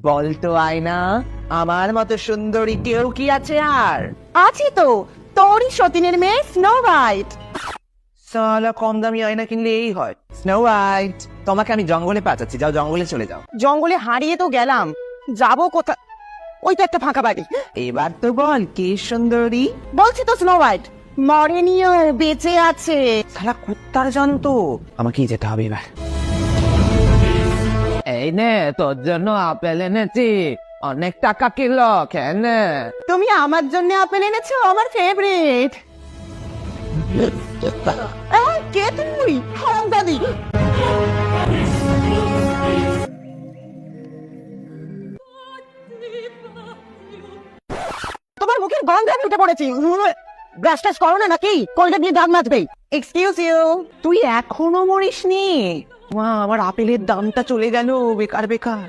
বলতো আয়না। আমার মতো সুন্দরী কেউ কি আছে আর? আছি তো। তোরই সতীনের মেয়ে স্নো হোয়াইট সালা কম দামি আয়না কিনলে এই হয়। স্নো হোয়াইট তোমাকে আমি জঙ্গলে পাঠাচ্ছি। যাও জঙ্গলে চলে যাও। জঙ্গলে হারিয়ে তো গেলাম। যাব কোথা? ওই তো একটা ফাঁকা বাড়ি। এবার তো বল কে সুন্দরী? বলছি তো স্নো হোয়াইট মরেনিও বেঁচে আছে। সালা কুত্তার জানতো। আমাকেই যেতে হবে এবার। এই নে তোর জন্য আপেল এনেছি। অনেক টাকা কিলো কেন তুমি আমার জন্য আপেল এনেছো? আমার ফেভারিট কে তোমার মুখের গন্ধে আমি উঠে পড়েছি। ব্রাশ টাশ করো না নাকি? কলটা নিয়ে দাঁত মাজবে এক্সকিউজ ইউ তুই এখনও মরিসনি। মা আমার আপেলের দামটা চলে গেল বেকার বেকার।